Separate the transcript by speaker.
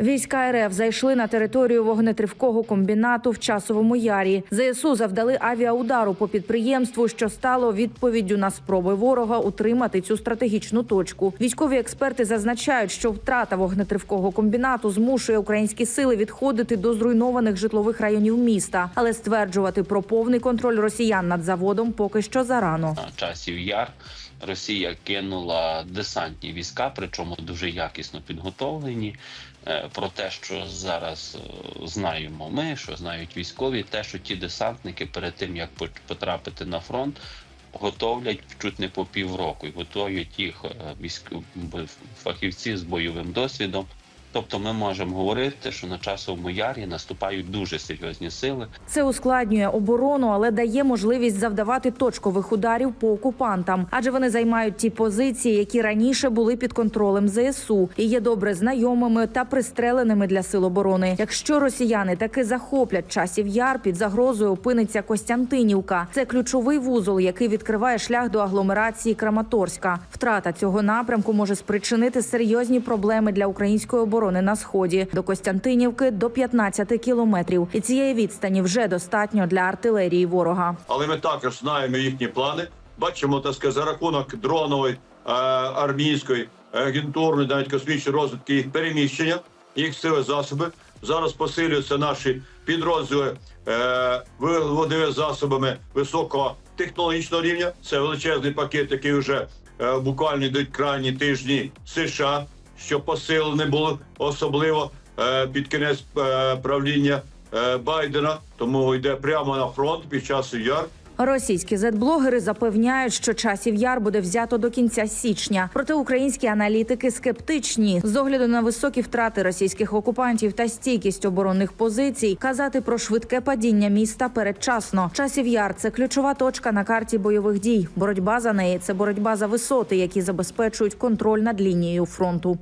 Speaker 1: Війська РФ зайшли на територію вогнетривкого комбінату в часовому ярі. ЗСУ завдали авіаудару по підприємству, що стало відповіддю на спроби ворога утримати цю стратегічну точку. Військові експерти зазначають, що втрата вогнетривкого комбінату змушує українські сили відходити до зруйнованих житлових районів міста, але стверджувати про повний контроль росіян над заводом поки що зарано.
Speaker 2: на часів яр Росія кинула десантні війська, причому дуже якісно підготовлені. Про те, що зараз е, знаємо ми, що знають військові, те, що ті десантники перед тим як потрапити на фронт, готовлять чуть не по півроку і готують їх е, фахівці з бойовим досвідом. Тобто ми можемо говорити, що на часовому ярі наступають дуже серйозні сили.
Speaker 1: Це ускладнює оборону, але дає можливість завдавати точкових ударів по окупантам, адже вони займають ті позиції, які раніше були під контролем ЗСУ і є добре знайомими та пристреленими для сил оборони. Якщо росіяни таки захоплять часів яр, під загрозою опиниться Костянтинівка. Це ключовий вузол, який відкриває шлях до агломерації Краматорська. Втрата цього напрямку може спричинити серйозні проблеми для української оборони на сході до Костянтинівки до 15 кілометрів. І цієї відстані вже достатньо для артилерії ворога.
Speaker 3: але ми також знаємо їхні плани. Бачимо, так сказати, за рахунок дронової, е, армійської, е, агентурної, навіть космічної розвитки їх переміщення, їх сили засоби. Зараз посилюються наші підрозділи е, виводовими засобами високого технологічного рівня. Це величезний пакет, який вже е, буквально йдуть крайні тижні США, що посилене було особливо е, під кінець е, правління е, Байдена, тому йде прямо на фронт під час яр.
Speaker 1: Російські зетблогери запевняють, що часів яр буде взято до кінця січня. Проте українські аналітики скептичні з огляду на високі втрати російських окупантів та стійкість оборонних позицій. Казати про швидке падіння міста передчасно. Часів яр це ключова точка на карті бойових дій. Боротьба за неї це боротьба за висоти, які забезпечують контроль над лінією фронту.